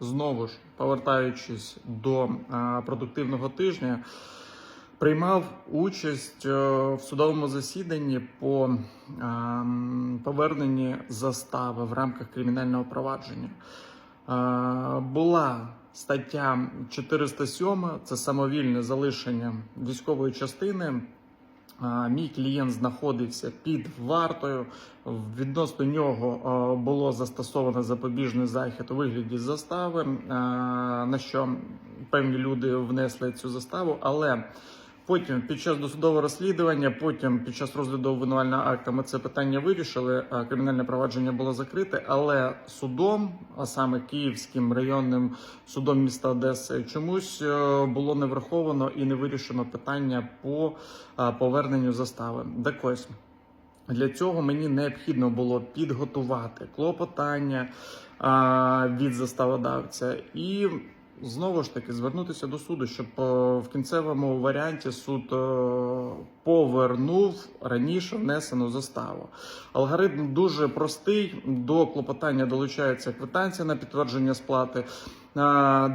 знову ж повертаючись до е, продуктивного тижня, приймав участь е, в судовому засіданні по е, поверненні застави в рамках кримінального провадження. Була стаття 407, це самовільне залишення військової частини. Мій клієнт знаходився під вартою. Відносно нього було застосовано запобіжний захід у вигляді застави, на що певні люди внесли цю заставу, але. Потім під час досудового розслідування, потім під час розгляду обвинувального акта ми це питання вирішили. Кримінальне провадження було закрите, але судом, а саме Київським районним судом міста Одеси, чомусь е, було не враховано і не вирішено питання по поверненню застави. Так ось для цього мені необхідно було підготувати клопотання а, від заставодавця і. Знову ж таки звернутися до суду, щоб е, в кінцевому варіанті суд е, повернув раніше внесену заставу. Алгоритм дуже простий. До клопотання долучається квитанція на підтвердження сплати.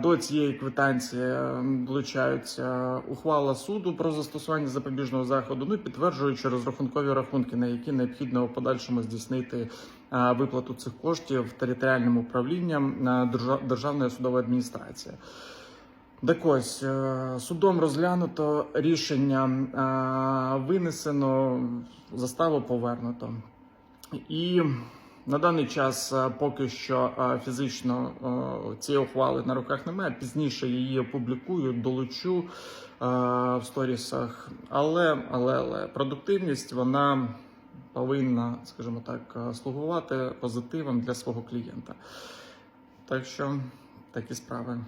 До цієї квитанції долучаються ухвала суду про застосування запобіжного заходу. Ну і підтверджуючи розрахункові рахунки, на які необхідно в подальшому здійснити виплату цих коштів територіальним управлінням Державної судової адміністрації. Так ось е, судом розглянуто рішення винесено, заставу повернуто. І на даний час е, поки що е, фізично ці цієї ухвали на руках немає. Пізніше її опублікую, долучу е, в сторісах. Але, але, але продуктивність вона повинна, скажімо так, е, слугувати позитивом для свого клієнта. Так що такі справи.